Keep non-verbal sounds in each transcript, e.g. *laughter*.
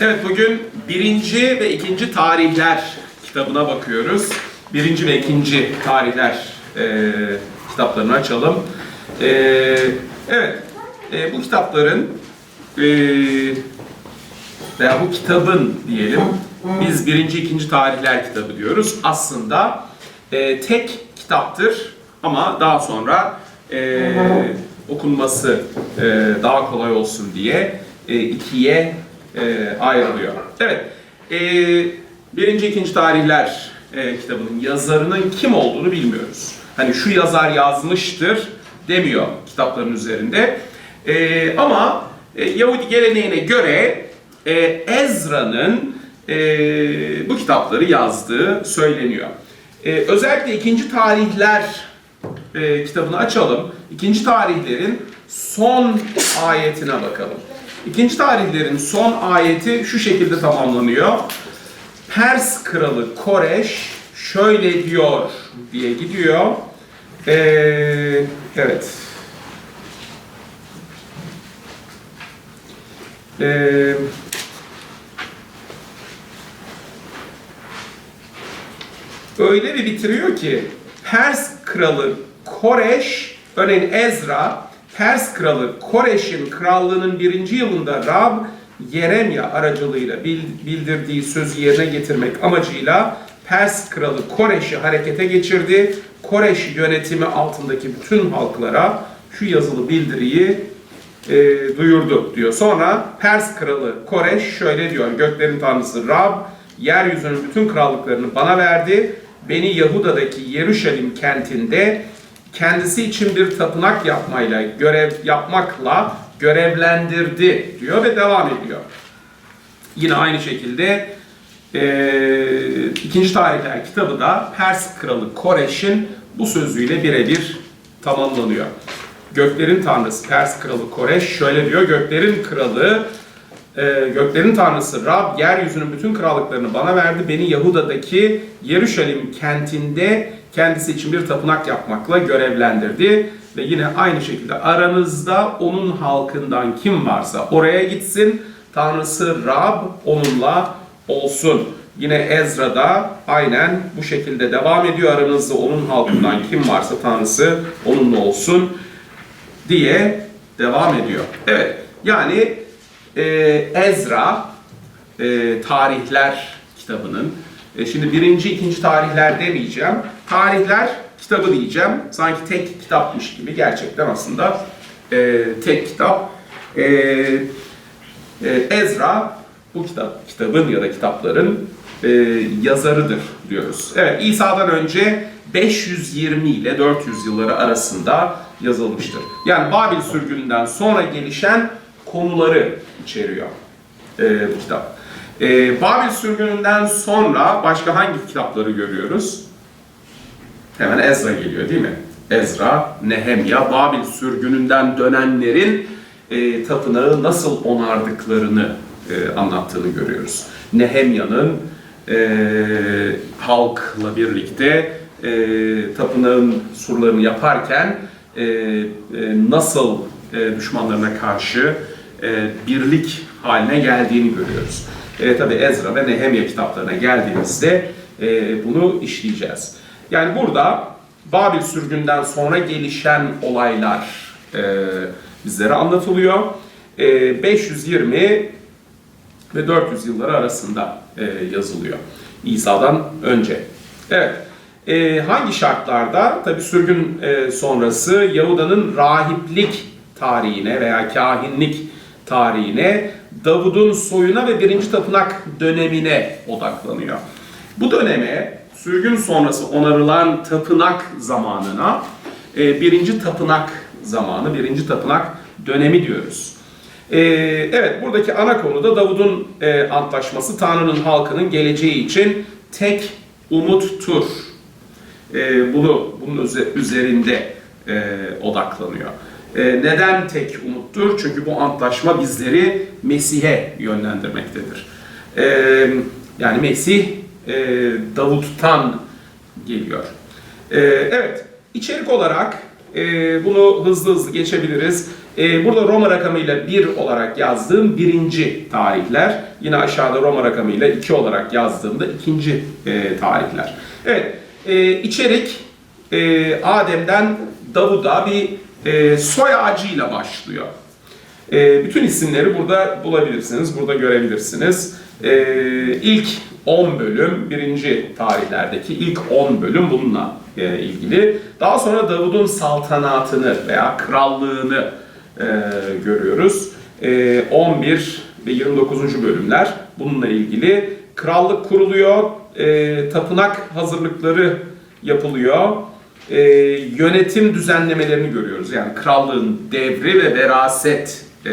Evet bugün birinci ve ikinci tarihler kitabına bakıyoruz. Birinci ve ikinci tarihler e, kitaplarını açalım. E, evet e, bu kitapların e, veya bu kitabın diyelim biz birinci ikinci tarihler kitabı diyoruz. Aslında e, tek kitaptır ama daha sonra e, okunması e, daha kolay olsun diye e, ikiye e, ayrılıyor. Evet, e, birinci ikinci tarihler e, kitabının yazarının kim olduğunu bilmiyoruz. Hani şu yazar yazmıştır demiyor kitapların üzerinde. E, ama e, Yahudi geleneğine göre e, Ezra'nın e, bu kitapları yazdığı söyleniyor. E, özellikle ikinci tarihler e, kitabını açalım. İkinci tarihlerin son ayetine bakalım. İkinci tarihlerin son ayeti şu şekilde tamamlanıyor. Pers kralı Koreş şöyle diyor diye gidiyor. E, evet. Eee öyle bir bitiriyor ki Pers kralı Koreş, örneğin Ezra, Pers kralı Koreş'in krallığının birinci yılında Rab Yeremya aracılığıyla bil- bildirdiği sözü yerine getirmek amacıyla Pers kralı Koreş'i harekete geçirdi. Koreş yönetimi altındaki bütün halklara şu yazılı bildiriyi e, duyurdu diyor. Sonra Pers kralı Koreş şöyle diyor. Göklerin tanrısı Rab yeryüzünün bütün krallıklarını bana verdi. Beni Yahuda'daki Yeruşalim kentinde kendisi için bir tapınak yapmayla görev yapmakla görevlendirdi diyor ve devam ediyor. Yine aynı şekilde e, ikinci tarihler kitabı da Pers kralı Koreş'in bu sözüyle birebir tamamlanıyor. Göklerin tanrısı Pers kralı Koreş şöyle diyor. Göklerin kralı e, göklerin tanrısı Rab yeryüzünün bütün krallıklarını bana verdi. Beni Yahuda'daki Yeruşalim kentinde kendisi için bir tapınak yapmakla görevlendirdi. Ve yine aynı şekilde aranızda onun halkından kim varsa oraya gitsin. Tanrısı Rab onunla olsun. Yine Ezra'da aynen bu şekilde devam ediyor. Aranızda onun halkından kim varsa Tanrısı onunla olsun diye devam ediyor. Evet yani e, Ezra e, tarihler kitabının e, şimdi birinci ikinci tarihler demeyeceğim. Tarihler kitabı diyeceğim. Sanki tek kitapmış gibi gerçekten aslında e, tek kitap. E, e, Ezra bu kitap kitabın ya da kitapların e, yazarıdır diyoruz. Evet İsa'dan önce 520 ile 400 yılları arasında yazılmıştır. Yani Babil sürgününden sonra gelişen konuları içeriyor e, bu kitap. E, Babil sürgününden sonra başka hangi kitapları görüyoruz? Hemen Ezra geliyor değil mi? Ezra, Nehemya, Babil sürgününden dönenlerin e, tapınağı nasıl onardıklarını e, anlattığını görüyoruz. Nehemya'nın e, halkla birlikte e, tapınağın surlarını yaparken e, e, nasıl e, düşmanlarına karşı e, birlik haline geldiğini görüyoruz. E, Tabi Ezra ve Nehemya kitaplarına geldiğimizde e, bunu işleyeceğiz. Yani burada Babil sürgünden sonra gelişen olaylar e, bizlere anlatılıyor. E, 520 ve 400 yılları arasında e, yazılıyor. İsa'dan önce. Evet. E, hangi şartlarda? Tabi sürgün e, sonrası Yahuda'nın rahiplik tarihine veya kahinlik tarihine, Davud'un soyuna ve birinci tapınak dönemine odaklanıyor. Bu döneme sürgün sonrası onarılan tapınak zamanına e, birinci tapınak zamanı, birinci tapınak dönemi diyoruz. Ee, evet, buradaki ana konu da Davud'un e, antlaşması Tanrı'nın halkının geleceği için tek umuttur. E, bunu bunun üze- üzerinde e, odaklanıyor. E, neden tek umuttur? Çünkü bu antlaşma bizleri Mesih'e yönlendirmektedir. E, yani Mesih e, Davut'tan geliyor. E, evet, içerik olarak e, bunu hızlı hızlı geçebiliriz. E, burada Roma rakamıyla 1 olarak yazdığım birinci tarihler. Yine aşağıda Roma rakamıyla 2 olarak yazdığımda ikinci e, tarihler. Evet, e, içerik e, Adem'den Davud'a bir e, soy ağacıyla başlıyor. E, bütün isimleri burada bulabilirsiniz, burada görebilirsiniz. E, ilk 10 bölüm, birinci tarihlerdeki ilk 10 bölüm bununla e, ilgili. Daha sonra Davud'un saltanatını veya krallığını e, görüyoruz. E, 11 ve 29. bölümler bununla ilgili. Krallık kuruluyor, e, tapınak hazırlıkları yapılıyor. E, yönetim düzenlemelerini görüyoruz. Yani krallığın devri ve veraset e,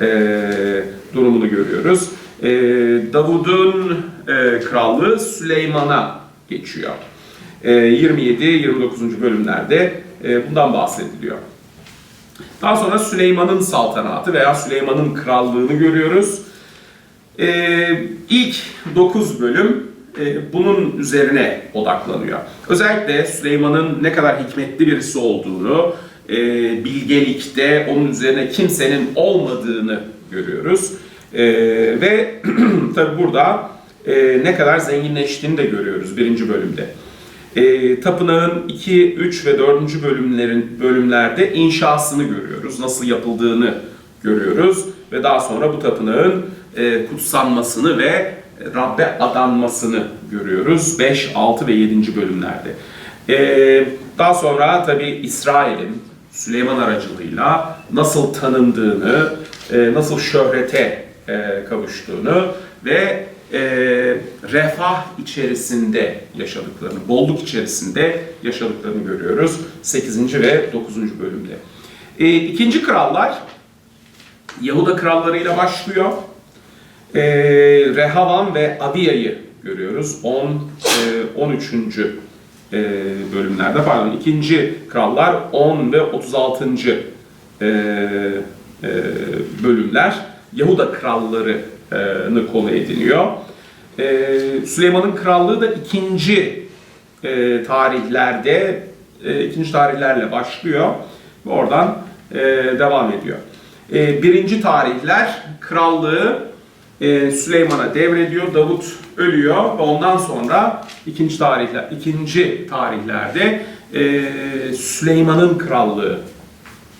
e, durumunu görüyoruz. E, Davud'un e, krallığı Süleyman'a geçiyor. E, 27-29. bölümlerde e, bundan bahsediliyor. Daha sonra Süleyman'ın saltanatı veya Süleyman'ın krallığını görüyoruz. Ee, ilk 9 bölüm e, bunun üzerine odaklanıyor. Özellikle Süleyman'ın ne kadar hikmetli birisi olduğunu, e, bilgelikte onun üzerine kimsenin olmadığını görüyoruz. E, ve *clears throat* tabi burada e, ne kadar zenginleştiğini de görüyoruz birinci bölümde. E, tapınağın 2, 3 ve 4. bölümlerin bölümlerde inşasını görüyoruz. Nasıl yapıldığını görüyoruz ve daha sonra bu tapınağın e, kutsanmasını ve Rabbe adanmasını görüyoruz 5, 6 ve 7. bölümlerde. E, daha sonra tabi İsrail'in Süleyman aracılığıyla nasıl tanındığını, e, nasıl şöhrete e, kavuştuğunu ve e, refah içerisinde yaşadıklarını, bolluk içerisinde yaşadıklarını görüyoruz 8. ve 9. bölümde. E, ikinci krallar Yahuda krallarıyla başlıyor. E, Rehavam ve Abiya'yı görüyoruz 10 e, 13. E, bölümlerde pardon ikinci krallar 10 ve 36. E, bölümler Yahuda krallarını konu ediniyor. E, Süleyman'ın krallığı da ikinci e, tarihlerde, e, ikinci tarihlerle başlıyor ve oradan e, devam ediyor. Birinci tarihler krallığı Süleyman'a devrediyor, Davut ölüyor ve ondan sonra ikinci tarihler, ikinci tarihlerde Süleyman'ın krallığı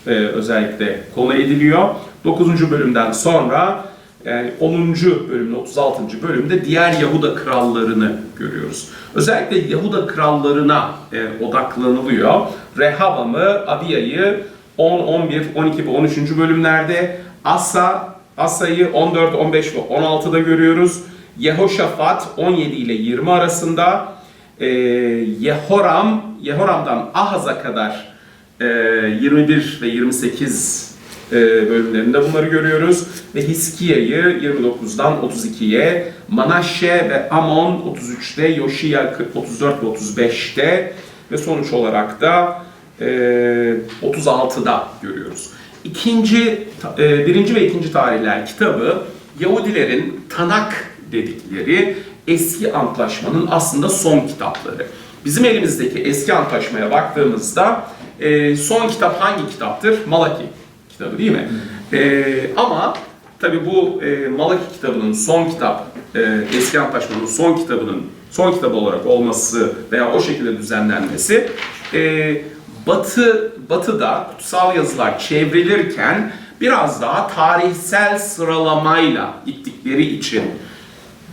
özellikle konu ediliyor. 9. bölümden sonra yani 10. bölümün 36. bölümde diğer Yahuda krallarını görüyoruz. Özellikle Yahuda krallarına e, odaklanılıyor. Rehavam'ı, Abiya'yı 10, 11, 12 ve 13. bölümlerde Asa, Asa'yı 14, 15 ve 16'da görüyoruz. Yehoşafat 17 ile 20 arasında. E, Yehoram, Yehoram'dan Ahaz'a kadar e, 21 ve 28 e, bölümlerinde bunları görüyoruz. Ve Hiskiya'yı 29'dan 32'ye, Manaşe ve Amon 33'te, Yoşiya 34 ve 35'te ve sonuç olarak da e, 36'da görüyoruz. İkinci, e, birinci ve ikinci tarihler kitabı Yahudilerin Tanak dedikleri eski antlaşmanın aslında son kitapları. Bizim elimizdeki eski antlaşmaya baktığımızda e, son kitap hangi kitaptır? Malaki kitabı değil mi? E, ama tabi bu e, Malaki kitabının son kitap, e, eski antlaşmanın son kitabının son kitabı olarak olması veya o şekilde düzenlenmesi e, Batı Batı'da kutsal yazılar çevrilirken biraz daha tarihsel sıralamayla gittikleri için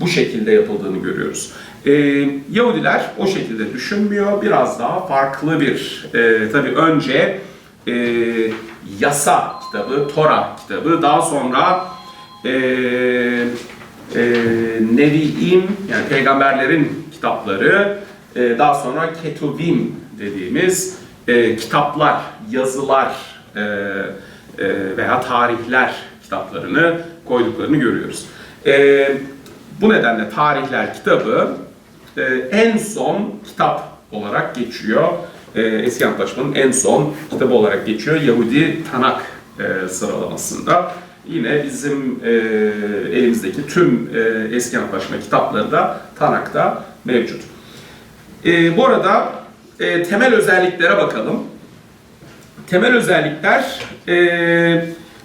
bu şekilde yapıldığını görüyoruz. Ee, Yahudiler o şekilde düşünmüyor. Biraz daha farklı bir, e, tabii önce e, yasa kitabı, Tora kitabı, daha sonra e, e, Nevi'im, yani peygamberlerin kitapları, e, daha sonra Ketuvim dediğimiz e, kitaplar, yazılar e, e, veya tarihler kitaplarını koyduklarını görüyoruz. E, bu nedenle tarihler kitabı e, en son kitap olarak geçiyor. E, Eski Antlaşma'nın en son kitabı olarak geçiyor Yahudi Tanak e, sıralamasında. Yine bizim e, elimizdeki tüm e, Eski Antlaşma kitapları da Tanak'ta mevcut. Bu arada temel özelliklere bakalım. temel özellikler, e,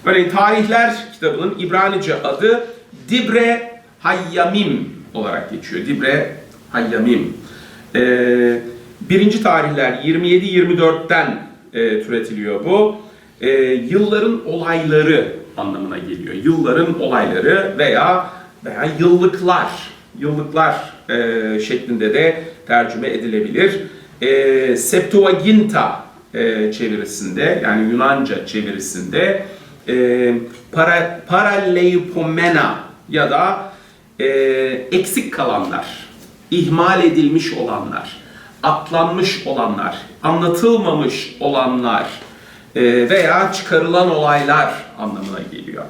örneğin Tarihler kitabının İbranice adı Dibre Hayyamim olarak geçiyor. Dibre Hayyamim. E, birinci tarihler 27-24'ten e, türetiliyor bu. E, yılların olayları anlamına geliyor. Yılların olayları veya veya yıllıklar, yıllıklar e, şeklinde de tercüme edilebilir. E, Septuaginta e, çevirisinde yani Yunanca çevirisinde e, para, paraleipomena ya da e, eksik kalanlar, ihmal edilmiş olanlar, atlanmış olanlar, anlatılmamış olanlar e, veya çıkarılan olaylar anlamına geliyor.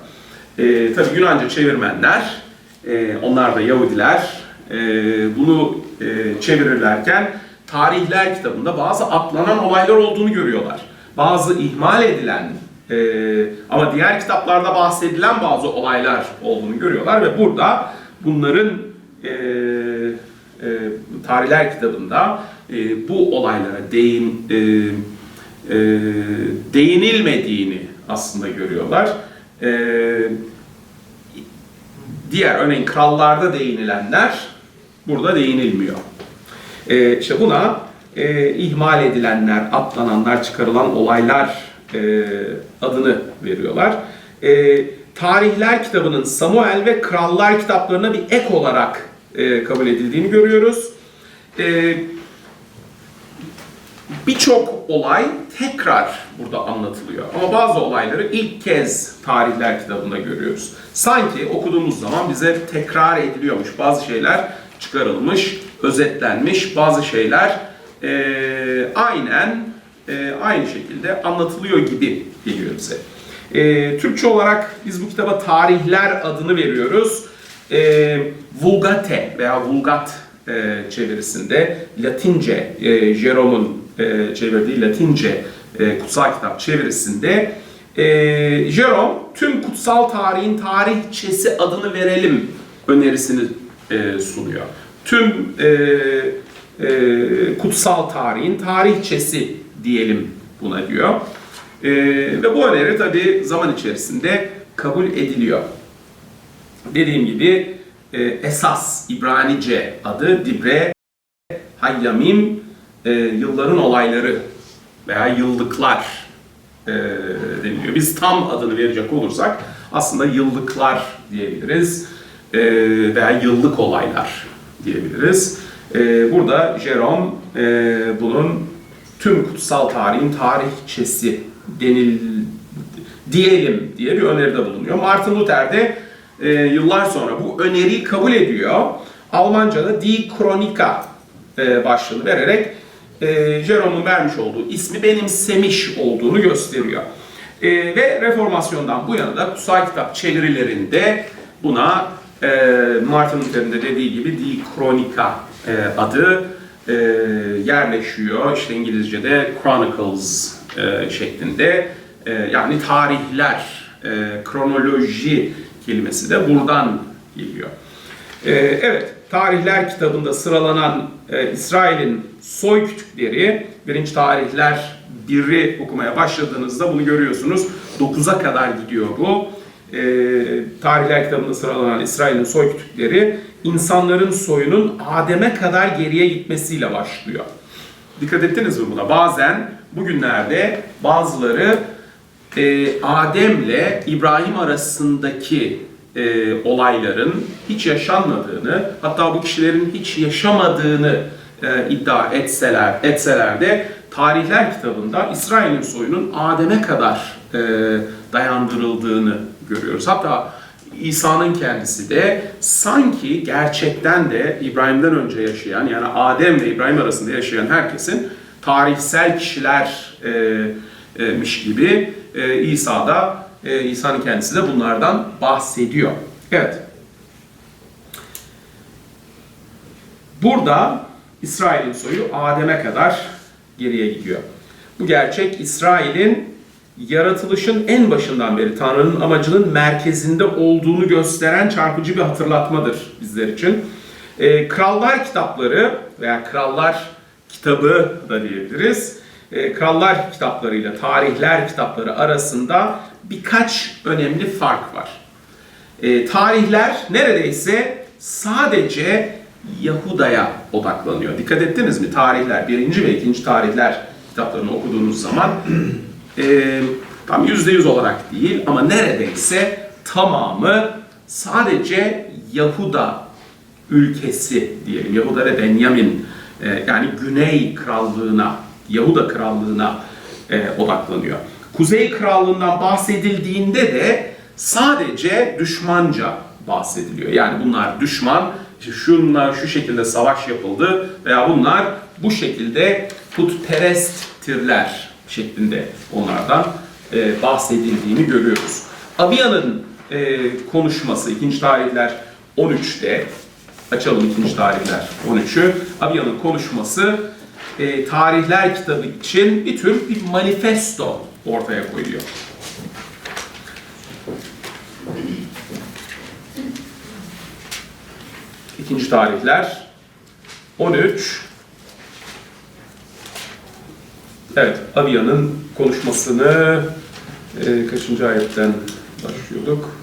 E, tabii Yunanca çevirmenler, e, onlar da Yahudiler, e, bunu e, çevirirlerken tarihler kitabında bazı atlanan olaylar olduğunu görüyorlar. Bazı ihmal edilen e, ama diğer kitaplarda bahsedilen bazı olaylar olduğunu görüyorlar ve burada bunların e, e, tarihler kitabında e, bu olaylara değin e, e, değinilmediğini aslında görüyorlar. E, diğer örneğin krallarda değinilenler burada değinilmiyor. E, işte buna e, ihmal edilenler, atlananlar, çıkarılan olaylar e, adını veriyorlar. E, Tarihler kitabının Samuel ve Krallar kitaplarına bir ek olarak e, kabul edildiğini görüyoruz. E, Birçok olay tekrar burada anlatılıyor. Ama bazı olayları ilk kez tarihler kitabında görüyoruz. Sanki okuduğumuz zaman bize tekrar ediliyormuş. Bazı şeyler çıkarılmış, özetlenmiş. Bazı şeyler e, aynen e, aynı şekilde anlatılıyor gibi geliyor bize. E, Türkçe olarak biz bu kitaba tarihler adını veriyoruz. E, Vulgate veya Vulgat e, çevirisinde Latince, e, Jerome'un e, çevirdiği Latince e, kutsal kitap çevirisinde e, Jerome tüm kutsal tarihin tarihçesi adını verelim önerisini e, sunuyor. Tüm kutsal tarihin tarihçesi diyelim buna diyor. Ve bu öneri tabi zaman içerisinde kabul ediliyor. Dediğim gibi esas İbranice adı Dibre Hayyamim e, yılların olayları veya yıllıklar e, deniliyor. Biz tam adını verecek olursak aslında yıllıklar diyebiliriz e, veya yıllık olaylar diyebiliriz. E, burada Jerome e, bunun tüm kutsal tarihin tarihçesi denil diyelim diye bir öneride bulunuyor. Martin Luther de e, yıllar sonra bu öneriyi kabul ediyor. Almanca'da Die Chronica e, başlığını vererek e, Jerome'un vermiş olduğu ismi benimsemiş olduğunu gösteriyor. E, ve Reformasyon'dan bu yana da kutsal kitap çevirilerinde buna e, Martin Luther'in de dediği gibi Die Chronica e, adı e, yerleşiyor. İşte İngilizce'de Chronicles e, şeklinde e, yani tarihler, e, kronoloji kelimesi de buradan geliyor. E, evet, Tarihler kitabında sıralanan e, İsrail'in soy kütükleri, birinci tarihler 1'i okumaya başladığınızda bunu görüyorsunuz. 9'a kadar gidiyor bu. E, tarihler kitabında sıralanan İsrail'in soy kütükleri insanların soyunun Adem'e kadar geriye gitmesiyle başlıyor. Dikkat ettiniz mi buna? Bazen bugünlerde bazıları e, Adem'le İbrahim arasındaki e, olayların hiç yaşanmadığını, hatta bu kişilerin hiç yaşamadığını e, iddia etseler, etseler de tarihler kitabında İsrail'in soyunun Adem'e kadar e, dayandırıldığını görüyoruz. Hatta İsa'nın kendisi de sanki gerçekten de İbrahim'den önce yaşayan yani Adem ile İbrahim arasında yaşayan herkesin tarihsel kişilermiş gibi e, İsa'da e, İsa'nın kendisi de bunlardan bahsediyor. Evet. Burada İsrail'in soyu Adem'e kadar geriye gidiyor. Bu gerçek İsrail'in yaratılışın en başından beri Tanrı'nın amacının merkezinde olduğunu gösteren çarpıcı bir hatırlatmadır bizler için. E, Krallar kitapları veya Krallar kitabı da diyebiliriz. e, krallar kitaplarıyla tarihler kitapları arasında birkaç önemli fark var. E, tarihler neredeyse sadece Yahuda'ya odaklanıyor. Dikkat ettiniz mi? Tarihler, birinci ve ikinci tarihler kitaplarını okuduğunuz zaman *clears throat* e, tam yüzde yüz olarak değil ama neredeyse tamamı sadece Yahuda ülkesi diyelim. Yahuda ve Benyamin e, yani Güney Krallığına, Yahuda Krallığına e, odaklanıyor. Kuzey Krallığından bahsedildiğinde de sadece düşmanca bahsediliyor. Yani bunlar düşman, işte şunlar şu şekilde savaş yapıldı veya bunlar bu şekilde putperesttirler şeklinde onlardan e, bahsedildiğini görüyoruz. Abiya'nın e, konuşması 2. tarihler 13'te açalım 2. tarihler 13'ü. Abiya'nın konuşması e, tarihler kitabı için bir tür bir manifesto ortaya koyuyor. İkinci tarihler 13 Evet, Abiya'nın konuşmasını e, kaçıncı ayetten başlıyorduk?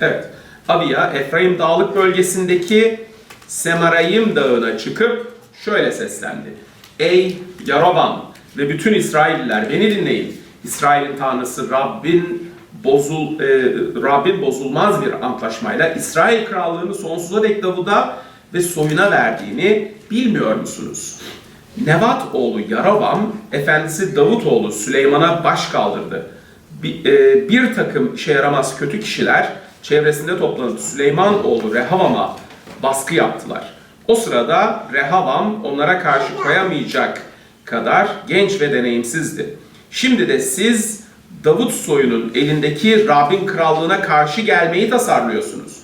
Evet, Abiya, Efraim Dağlık bölgesindeki Semarayim Dağı'na çıkıp şöyle seslendi. Ey Yarovam ve bütün İsrailliler beni dinleyin. İsrail'in tanrısı Rabbin bozul e, Rabbin bozulmaz bir antlaşmayla İsrail krallığını sonsuza dek Davud'a ve soyuna verdiğini bilmiyor musunuz? Nevat oğlu Yaravam, efendisi Davut oğlu Süleyman'a baş kaldırdı. Bir, e, bir takım işe yaramaz kötü kişiler çevresinde toplanıp Süleyman oğlu Rehavam'a baskı yaptılar. O sırada Rehavam onlara karşı koyamayacak kadar genç ve deneyimsizdi. Şimdi de siz Davut soyunun elindeki Rabbin krallığına karşı gelmeyi tasarlıyorsunuz.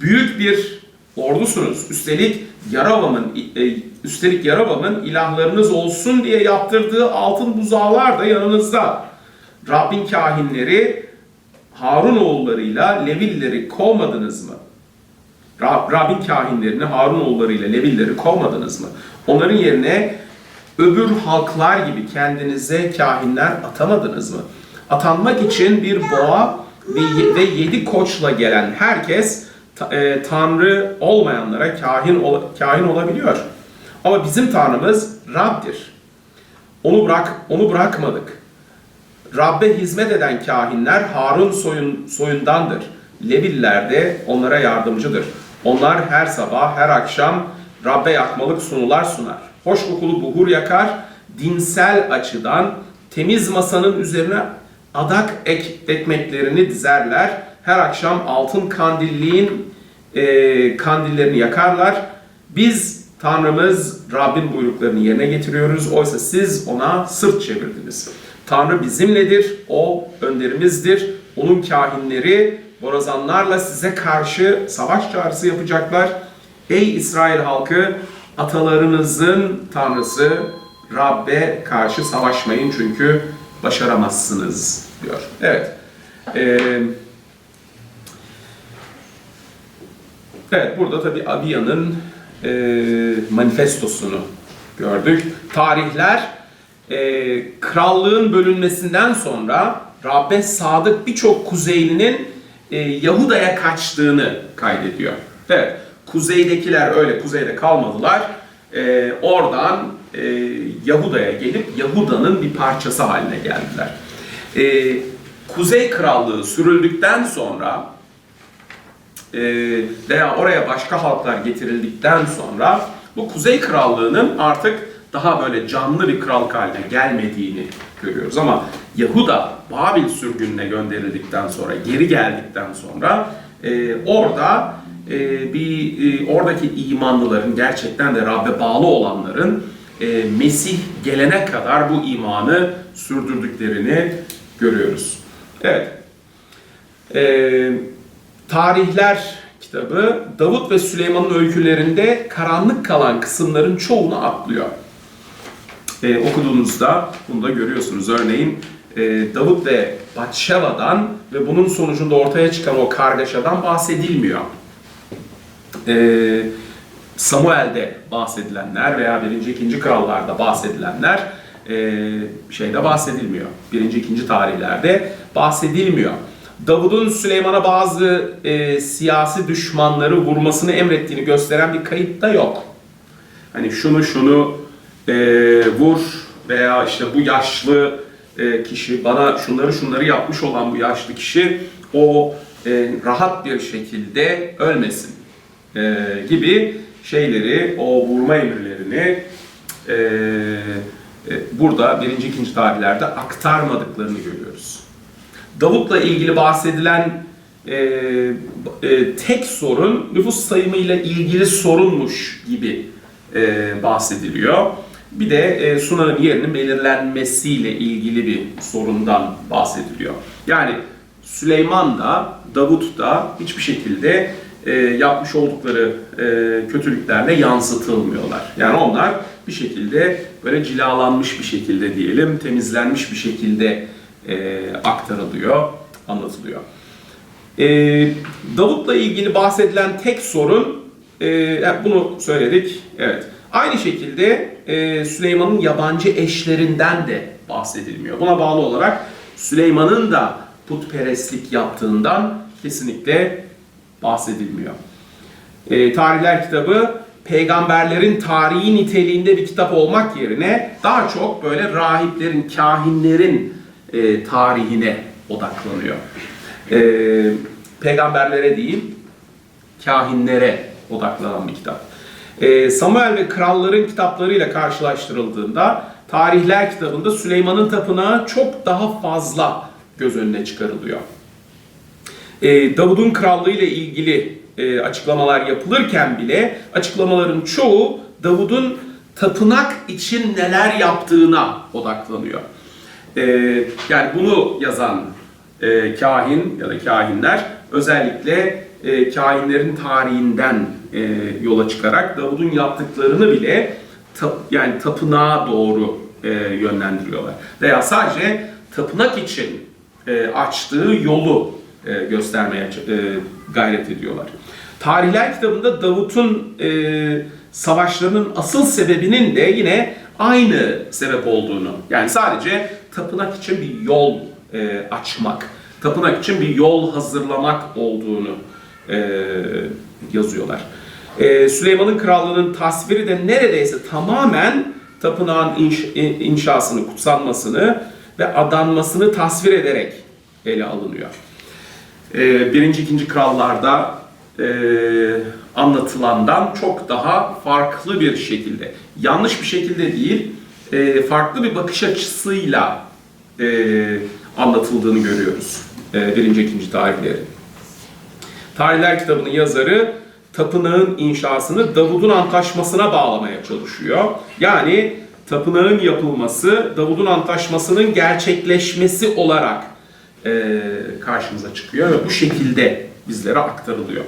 Büyük bir ordusunuz. Üstelik Yaravam'ın e, üstelik Yaravam'ın ilahlarınız olsun diye yaptırdığı altın buzağlar da yanınızda. Rabbin kahinleri Harun oğullarıyla Levilleri kovmadınız mı? Rab, Rabbin kahinlerini Harun oğullarıyla Levilleri kovmadınız mı? Onların yerine öbür halklar gibi kendinize kahinler atamadınız mı? Atanmak için bir boğa ve, yedi koçla gelen herkes e, tanrı olmayanlara kahin ol- kahin olabiliyor. Ama bizim tanrımız Rab'dir. Onu bırak onu bırakmadık. Rabbe hizmet eden kahinler Harun soyun, soyundandır. Leviller de onlara yardımcıdır. Onlar her sabah, her akşam Rabbe yakmalık sunular sunar. Hoş kokulu buhur yakar, dinsel açıdan temiz masanın üzerine adak ek, ekmeklerini dizerler. Her akşam altın kandilliğin e, kandillerini yakarlar. Biz Tanrımız Rabbin buyruklarını yerine getiriyoruz. Oysa siz ona sırt çevirdiniz. Tanrı bizimledir, O önderimizdir. Onun kahinleri borazanlarla size karşı savaş çağrısı yapacaklar. Ey İsrail halkı, atalarınızın Tanrısı Rabbe karşı savaşmayın çünkü başaramazsınız diyor. Evet. Ee, evet burada tabi Abiya'nın e, manifestosunu gördük. Tarihler e, krallığın bölünmesinden sonra Rabbe sadık birçok kuzeylinin e, Yahuda'ya kaçtığını kaydediyor. Evet, kuzeydekiler öyle kuzeyde kalmadılar. E, oradan e, Yahuda'ya gelip Yahuda'nın bir parçası haline geldiler. E, Kuzey Krallığı sürüldükten sonra e, veya oraya başka halklar getirildikten sonra bu Kuzey Krallığı'nın artık daha böyle canlı bir krallık haline gelmediğini görüyoruz. Ama Yahuda Babil sürgününe gönderildikten sonra, geri geldikten sonra e, orada e, bir e, oradaki imanlıların gerçekten de Rabbe bağlı olanların e, Mesih gelene kadar bu imanı sürdürdüklerini görüyoruz. Evet. E, Tarihler kitabı Davut ve Süleyman'ın öykülerinde karanlık kalan kısımların çoğunu atlıyor. Ee, okuduğunuzda bunu da görüyorsunuz. Örneğin e, Davut ve Batşeva'dan ve bunun sonucunda ortaya çıkan o kargaşadan bahsedilmiyor. Ee, Samuel'de bahsedilenler veya 1. 2. krallarda bahsedilenler e, şeyde bahsedilmiyor. Birinci, ikinci tarihlerde bahsedilmiyor. Davud'un Süleyman'a bazı e, siyasi düşmanları vurmasını emrettiğini gösteren bir kayıt da yok. Hani şunu şunu e, vur veya işte bu yaşlı e, kişi bana şunları şunları yapmış olan bu yaşlı kişi o e, rahat bir şekilde ölmesin e, gibi şeyleri, o vurma emirlerini e, e, burada birinci, ikinci tarihlerde aktarmadıklarını görüyoruz. Davut'la ilgili bahsedilen e, e, tek sorun nüfus sayımıyla ilgili sorunmuş gibi e, bahsediliyor. Bir de e, Sunan'ın yerinin belirlenmesiyle ilgili bir sorundan bahsediliyor. Yani Süleyman da Davut da hiçbir şekilde e, yapmış oldukları e, kötülüklerle yansıtılmıyorlar. Yani onlar bir şekilde böyle cilalanmış bir şekilde diyelim, temizlenmiş bir şekilde e, aktarılıyor, anlatılıyor. E, Davut'la ilgili bahsedilen tek sorun, e, bunu söyledik, evet. Aynı şekilde e, Süleyman'ın yabancı eşlerinden de bahsedilmiyor. Buna bağlı olarak Süleyman'ın da putperestlik yaptığından kesinlikle bahsedilmiyor. E, Tarihler kitabı peygamberlerin tarihi niteliğinde bir kitap olmak yerine daha çok böyle rahiplerin, kahinlerin e, tarihine odaklanıyor. E, peygamberlere değil, kahinlere odaklanan bir kitap. E, Samuel ve Kralların kitaplarıyla karşılaştırıldığında Tarihler kitabında Süleyman'ın tapınağı çok daha fazla göz önüne çıkarılıyor. E, Davud'un krallığı ile ilgili e, açıklamalar yapılırken bile açıklamaların çoğu Davud'un tapınak için neler yaptığına odaklanıyor. E, yani bunu yazan kahin ya da kahinler özellikle kahinlerin tarihinden yola çıkarak Davud'un yaptıklarını bile yani tapınağa doğru yönlendiriyorlar. Veya sadece tapınak için açtığı yolu e, göstermeye e, gayret ediyorlar. Tarihler kitabında Davut'un e, savaşlarının asıl sebebinin de yine aynı sebep olduğunu, yani sadece tapınak için bir yol açmak, tapınak için bir yol hazırlamak olduğunu yazıyorlar. Süleyman'ın krallığının tasviri de neredeyse tamamen tapınağın inş, inşasını, kutsanmasını ve adanmasını tasvir ederek ele alınıyor. E, birinci, ikinci krallarda e, anlatılandan çok daha farklı bir şekilde, yanlış bir şekilde değil, e, farklı bir bakış açısıyla e, anlatıldığını görüyoruz. Birinci, ikinci tarihleri. Tarihler kitabının yazarı tapınağın inşasını Davud'un antlaşmasına bağlamaya çalışıyor. Yani tapınağın yapılması Davud'un antlaşmasının gerçekleşmesi olarak e, karşımıza çıkıyor ve bu şekilde bizlere aktarılıyor.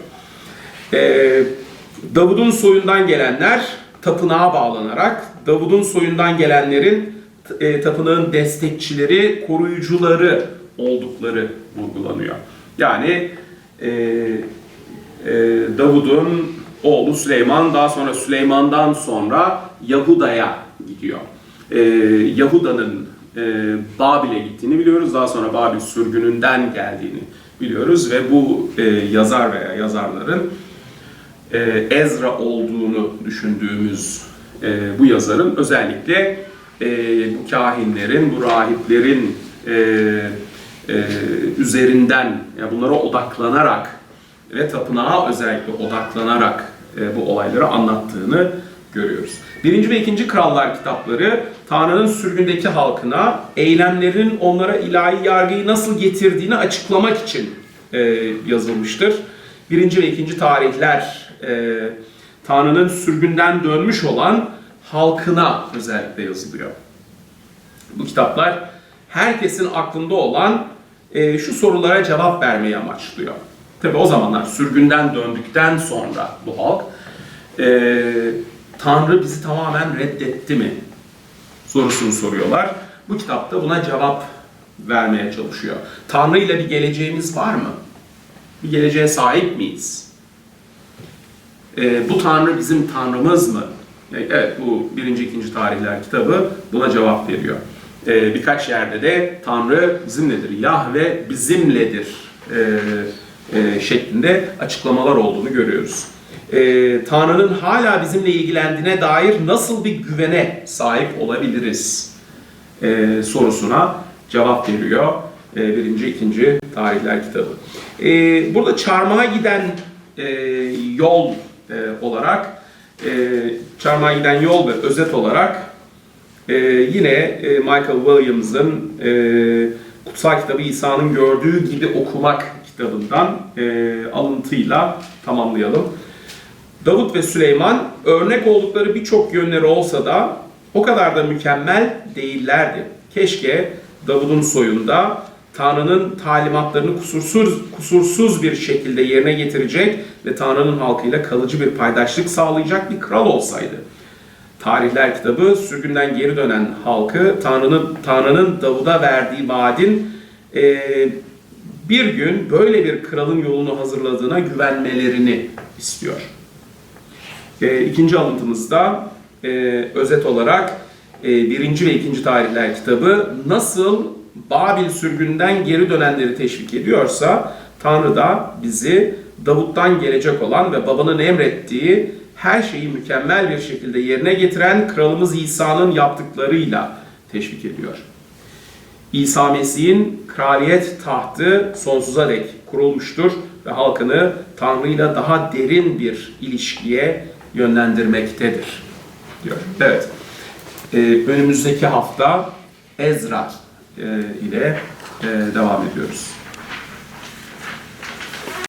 E, Davud'un soyundan gelenler tapınağa bağlanarak Davud'un soyundan gelenlerin e, tapınağın destekçileri, koruyucuları oldukları vurgulanıyor. Yani e, e, Davud'un oğlu Süleyman daha sonra Süleyman'dan sonra Yahuda'ya gidiyor. E, Yahuda'nın e, Babil'e gittiğini biliyoruz. Daha sonra Babil sürgününden geldiğini biliyoruz ve bu e, yazar veya yazarların e, Ezra olduğunu düşündüğümüz e, bu yazarın özellikle e, bu kahinlerin, bu rahiplerin e, e, üzerinden, yani bunlara odaklanarak ve tapınağa özellikle odaklanarak e, bu olayları anlattığını görüyoruz. Birinci ve ikinci krallar kitapları Tanrı'nın sürgündeki halkına eylemlerin onlara ilahi yargıyı nasıl getirdiğini açıklamak için e, yazılmıştır. Birinci ve ikinci tarihler e, Tanrı'nın sürgünden dönmüş olan halkına özellikle yazılıyor. Bu kitaplar herkesin aklında olan e, şu sorulara cevap vermeyi amaçlıyor. Tabi o zamanlar sürgünden döndükten sonra bu halk e, Tanrı bizi tamamen reddetti mi sorusunu soruyorlar. Bu kitapta buna cevap vermeye çalışıyor. Tanrı ile bir geleceğimiz var mı? Bir geleceğe sahip miyiz? E, bu Tanrı bizim Tanrımız mı? E, Evet bu birinci ikinci tarihler kitabı buna cevap veriyor. E, birkaç yerde de Tanrı bizimledir, Yahve bizimledir e, e, şeklinde açıklamalar olduğunu görüyoruz. E, Tanrı'nın hala bizimle ilgilendiğine dair nasıl bir güvene sahip olabiliriz e, sorusuna cevap veriyor e, birinci ikinci tarihler kitabı. E, burada çarmıha giden e, yol e, olarak e, çarmıha giden yol ve özet olarak e, yine e, Michael Williams'ın e, Kutsal Kitabı İsa'nın gördüğü gibi okumak kitabından e, alıntıyla tamamlayalım. Davut ve Süleyman örnek oldukları birçok yönleri olsa da o kadar da mükemmel değillerdi. Keşke Davud'un soyunda Tanrı'nın talimatlarını kusursuz, kusursuz bir şekilde yerine getirecek ve Tanrı'nın halkıyla kalıcı bir paydaşlık sağlayacak bir kral olsaydı. Tarihler kitabı sürgünden geri dönen halkı Tanrı'nın Tanrı'nın Davud'a verdiği vaadin eee, bir gün böyle bir kralın yolunu hazırladığına güvenmelerini istiyor. E, ikinci alıntımızda e, özet olarak e, birinci ve ikinci tarihler kitabı nasıl Babil sürgünden geri dönenleri teşvik ediyorsa Tanrı da bizi Davut'tan gelecek olan ve babanın emrettiği her şeyi mükemmel bir şekilde yerine getiren kralımız İsa'nın yaptıklarıyla teşvik ediyor. İsa Mesih'in kraliyet tahtı sonsuza dek kurulmuştur ve halkını Tanrı'yla daha derin bir ilişkiye yönlendirmektedir diyor. Evet. Ee, önümüzdeki hafta Ezra e, ile e, devam ediyoruz.